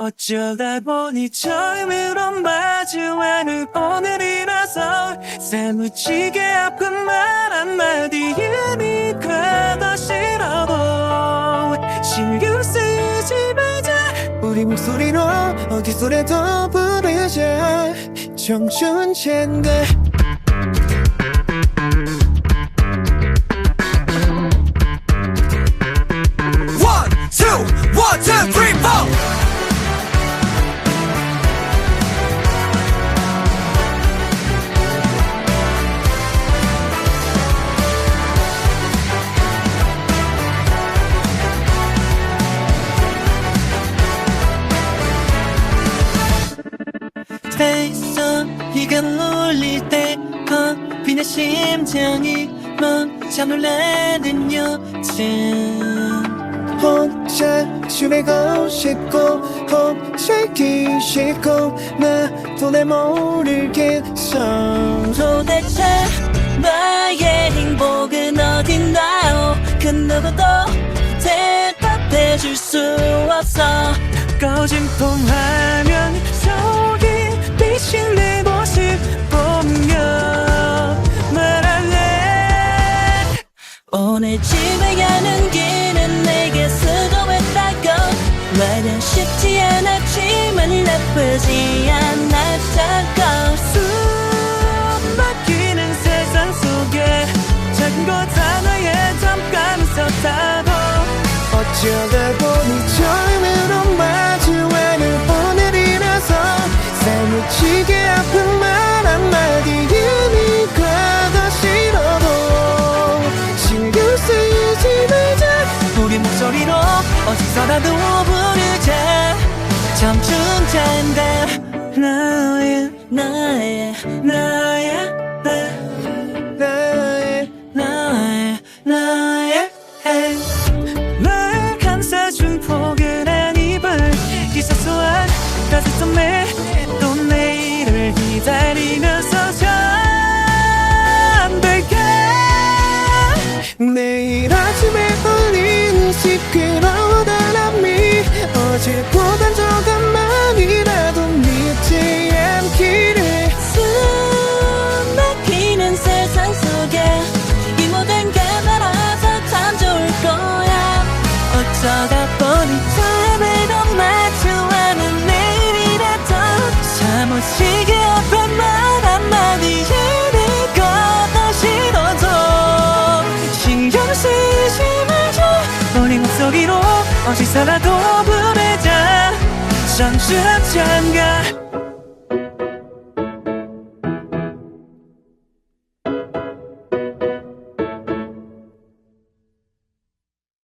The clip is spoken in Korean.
어쩌다 보니 처음으로 마주하는 오늘이라서 사무치게 아픈 말 한마디 이미 가더 싫어도 신경 쓰지 말자. 우리 목소리로 어디서라도 부르자. 청춘찬가 face 비가 울릴 때 커피내 심장이 멈춰 놀라는 여친 혼자 지내고 싶고 홈살기 싫고 나도 내 모르겠어. 도대체 나의 행복은 어딘가요? 그 누구도 대답해줄 수 없어. 꺼진 폰화 오늘 집에 가는 길은 내게 수고했다고. 말은 쉽지 않았지만 나쁘지 않았다고. 숨 막히는 세상 속에 작은 것 하나에 잠깐 섰다고. 어쩌다 보니 처음으로 마주하는 오늘이라서 사무치게 아픈 말 소리로 어디서라도 부르자 잠중 잔다 나의 나의 나의 나의 나의 나의. 날 감싸준 포근한 이불 이 사소한 따뜻함에 또 내일을 기다리면서 잠들게. 울리는 시끄러운 알람이 어제보단 조금 만이라도 늦지 않기를. 숨 막히는 세상 속에 이 모든 게 알아서 참 좋을 거야. 어쩌다 보니 처음에도 마주하는 내일이라도 사무치게 어디서라도 부르자. 잠시 한참가